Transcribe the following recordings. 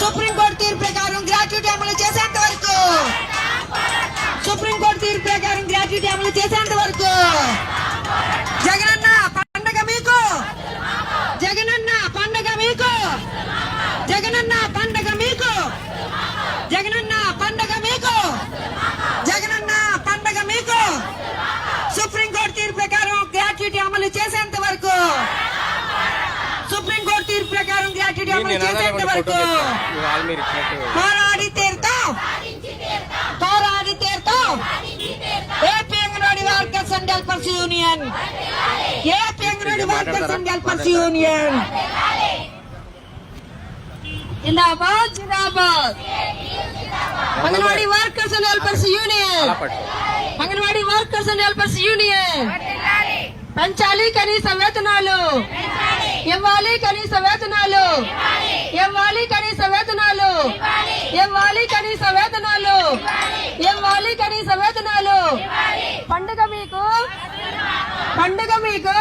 Supreme court తీర్పు ప్రకారం gratuity అమలు చేసేంత వరకు. సుప్రీంకోర్టు తీర్పు ప్రకారం గ్రాట్యుటీ అమలు చేసేంత వరకు. జగనన్న పండగ మీకు. జగనన్న పండగ మీకు. జగనన్న పండగ మీకు. జగనన్న పండగ మీకు జగనన్న పండగ మీకు సుప్రీంకోర్టు తీర్పు ప్రకారం గ్రాట్యుటీ అమలు చేసేంత వరకు సుప్రీంకోర్టు తీర్పు ప్రకారం గ్రాట్యుటీ అమలు చేసేంత వరకు పోరాడి తీరుతాం పోరాడి తీరుతాం AP anganwadi workers and helpers union AP anganwadi workers and helpers union. Zindabad Zindabad. Anganwadi workers and helpers union. Anganwadi workers and helpers union. పెంచాలి కనీస వేతనాలు. ఇవ్వాలి కనీస వేతనాలు. ఇవ్వాలి. కనీస వేతనాలు. ఇవ్వాలి. కనీస వేతనాలు. ఇవ్వాలి. కనీస వేతనాలు. పండుగ మీకు. పండుగ మీకు.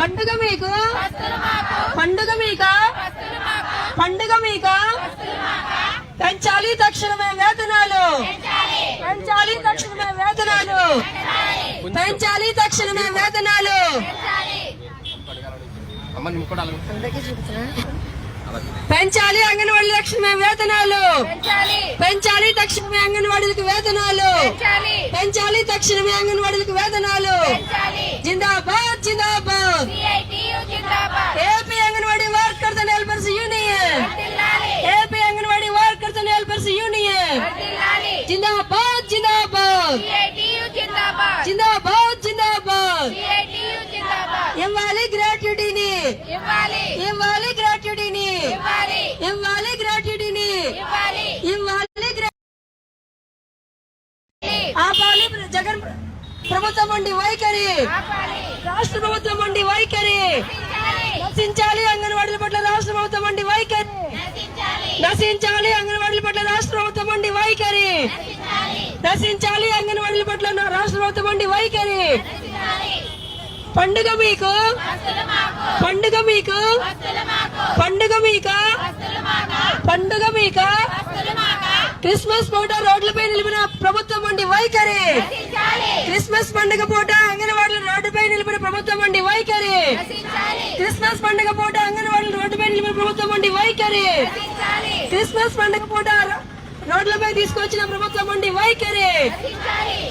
పండుగ మీకు. పండుగ మీకు. పండుగ మీకు. పెంచాలి తక్షణమే వేతనాలు. పెంచాలి తక్షణమే వేతనాలు. పెంచాలి. తక్షణమే వేతనాలు. పెంచాలి అంగన్వాడీ తక్షణమే వేతనాలు. పెంచాలి. తక్షణమే అంగన్వాడీలకు వేతనాలు. పెంచాలి. తక్షణమే అంగన్వాడీలకు వేతనాలు. జిందాబాద్ జిందాబాద్. AP anganwadi workers and helpers union. AP anganwadi workers and helpers union. జిందాబాద్ జిందాబాద్. జిందాబాద్. జిందాబాద్ ఇవ్వాలి గ్రాట్యుటీని ఇవ్వాలి. గ్రాట్యుటీని ఇవ్వాలి. గ్రాట్యుటీని ఇవ్వాలి. ఆపాలి జగన్ ప్ర- ప్రభుత్వం ఉండి వైఖరి. రాష్ట్ర ప్రభుత్వం ఉండి వైఖరి. నశించాలి. అంగన్వాడీల పట్ల రాష్ట్ర ప్రభుత్వం ఉండి వైఖరి. నశించాలి. అంగన్వాడీల పట్ల రాష్ట్ర ప్రభుత్వం ఉండి వైఖరి. నశించాలి. అంగన్వాడీల పట్ల రాష్ట్ర ప్రభుత్వం ఉండి వైఖరి. పండుగ మీకు? పండుగ మీకు? పండుగ మీకు? పండుగ మీకు? క్రిస్మస్ పూట రోడ్లపై నిలిపిన ప్రభుత్వం ఉండి వైఖరి. క్రిస్మస్ పండుగ పూట అంగన్వాడీలు రోడ్డుపై నిలిపిన ప్రభుత్వం ఉండి వైఖరి. క్రిస్మస్ పండుగ పూట అంగన్వాడీలు రోడ్డుపై నిలిపిన ప్రభుత్వం ఉండి వైఖరి. క్రిస్మస్ పండుగ పూట రోడ్లపై తీసుకొచ్చిన ప్రభుత్వం ఉండి వైఖరి.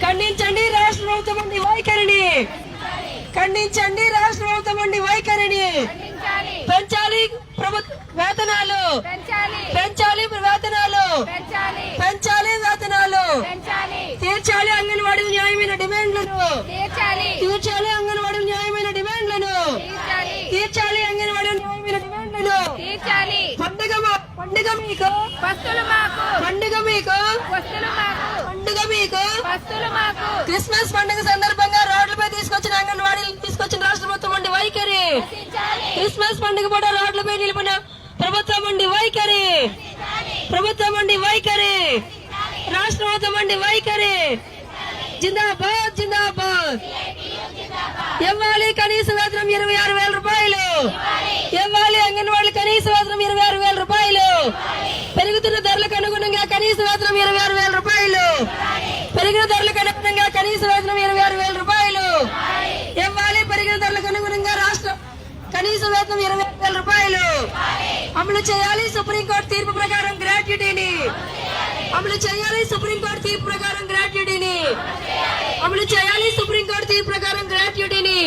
ఖండించండి రాష్ట్ర ప్రభుత్వం ఉండి వైఖరిని. ఖండించండి రాష్ట్ర ప్రభుత్వం ఉండి వైఖరిని పెంచాలి ప్రభుత్వ వేతనాలు. పెంచాలి. వేతనాలు. పెంచాలి. వేతనాలు. తీర్చాలి అంగన్వాడీ న్యాయమైన డిమాండ్లను. తీర్చాలి. అంగన్వాడీ న్యాయమైన డిమాండ్లను. తీర్చాలి. అంగన్వాడీ న్యాయమైన డిమాండ్లను. పండుగ పండుగ మీకు. పండుగ మీకు. పండుగ మీకు. క్రిస్మస్ పండుగ సందర్భంగా అంగన్వాడీలు తీసుకొచ్చిన రాష్ట్ర ప్రభుత్వం అండి వైఖరి. క్రిస్మస్ పండుగ పూట రోడ్లపై నిలిపిన ప్రభుత్వం అండి వైఖరి. ప్రభుత్వం అండి వైఖరి. రాష్ట్ర ప్రభుత్వం అండి వైఖరి. జిందాబాద్ జిందాబాద్. ఇవ్వాలి కనీస వేతనం ఇరవై ఆరు వేల రూపాయలు. ఇవ్వాలి అంగన్వాడి కనీస వేతనం ఇరవై ఆరు వేల రూపాయలు. పెరుగుతున్న ధరలకు అనుగుణంగా కనీస వేతనం ఇరవై ఆరు వేల రూపాయలు పెరిగిన ధరలకు అనుగుణంగా కనీస వేతనం ఇరవై ఆరు వేల రూపాయలు ఇవ్వాలి పెరిగిన ధరలకు అనుగుణంగా రాష్ట్ర కనీస వేతనం ఇరవై వేల రూపాయలు. అమలు చేయాలి సుప్రీంకోర్టు తీర్పు ప్రకారం గ్రాట్యుటీని. అమలు చేయాలి సుప్రీంకోర్టు తీర్పు ప్రకారం గ్రాట్యుటీని. అమలు చేయాలి సుప్రీంకోర్టు తీర్పు ప్రకారం గ్రాట్యుటీని.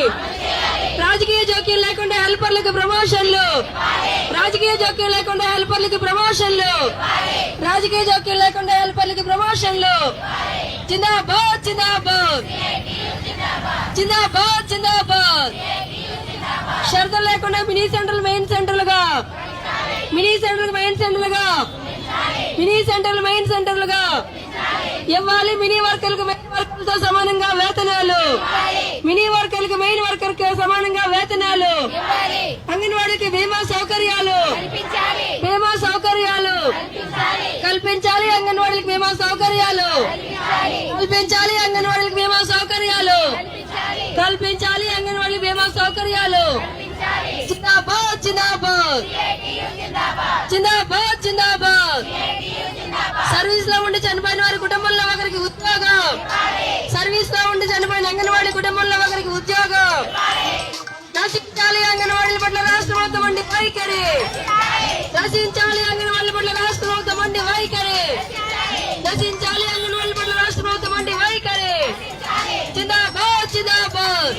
రాజకీయ జోక్యం లేకుండా హెల్పర్లకు ప్రమోషన్లు. రాజకీయ జోక్యం లేకుండా హెల్పర్లకు ప్రమోషన్లు. రాజకీయ జోక్యం లేకుండా హెల్పర్లకు ప్రమోషన్లు. జిందాబాద్ జిందాబాద్. జిందాబాద్ జిందాబాద్. షరతులు లేకుండా మినీ సెంటర్లు మెయిన్ సెంటర్లుగా. మినీ సెంటర్లు మెయిన్ సెంటర్లుగా. మినీ సెంటర్లు మెయిన్ సెంటర్లుగా. ఇవ్వాలి మినీ వర్కర్లకు మెయిన్ వర్కర్లతో సమానంగా వేతనాలు. మినీ వర్కర్లకు మెయిన్ వర్కర్ సమానంగా వేతనాలు. అంగన్వాడీకి బీమా సౌకర్యాలు. బీమా సౌకర్యాలు. కల్పించాలి అంగన్వాడీలకు బీమా సౌకర్యాలు. కల్పించాలి అంగన్వాడీలకు బీమా సౌకర్యాలు. కల్పించాలి. అంగన్వాడీ బీమా సౌకర్యాలు జిందాబాద్. జిందాబాద్. జిందాబాద్ జిందాబాద్. జిందాబాద్. సర్వీస్లో ఉండి చనిపోయిన వారి కుటుంబంలో ఒకరికి ఉద్యోగం. సర్వీస్లో ఉండి చనిపోయిన అంగన్వాడీ కుటుంబంలో ఒకరికి ఉద్యోగం. నశించాలి అంగన్వాడీల పట్ల రాష్ట్ర మండి వైఖరి. నశించాలి అంగన్వాడీల పట్ల రాష్ట్ర మండి వైఖరి. నశించాలి అంగన్వాడీల పట్ల రాష్ట్ర మండి వైఖరి. జిందాబాద్ జిందాబాద్.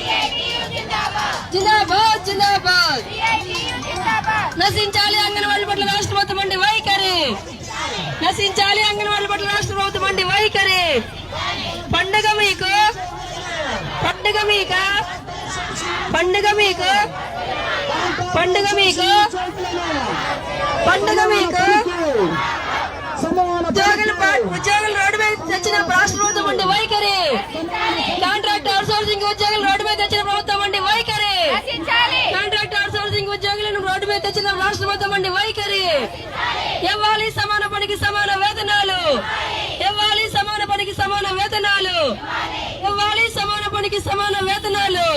నశించాలి అంగన్వాడీ పట్ల రాష్ట్ర ప్రభుత్వం అండి వైఖరి. నశించాలి అంగన్వాడీ పట్ల రాష్ట్ర ప్రభుత్వం అండి వైఖరి. పండుగ మీకు. పండుగ మీక. పండుగ మీకు. పండుగ మీకు. పండుగ మీకు. కూటమి తెచ్చిన రాష్ట్రబద్ధం అండి వైఖరి. ఇవ్వాలి సమాన పనికి సమాన వేతనాలు. ఇవ్వాలి సమాన పనికి సమాన వేతనాలు. ఇవ్వాలి సమాన పనికి సమాన వేతనాలు.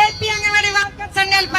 AP anganwadi workers and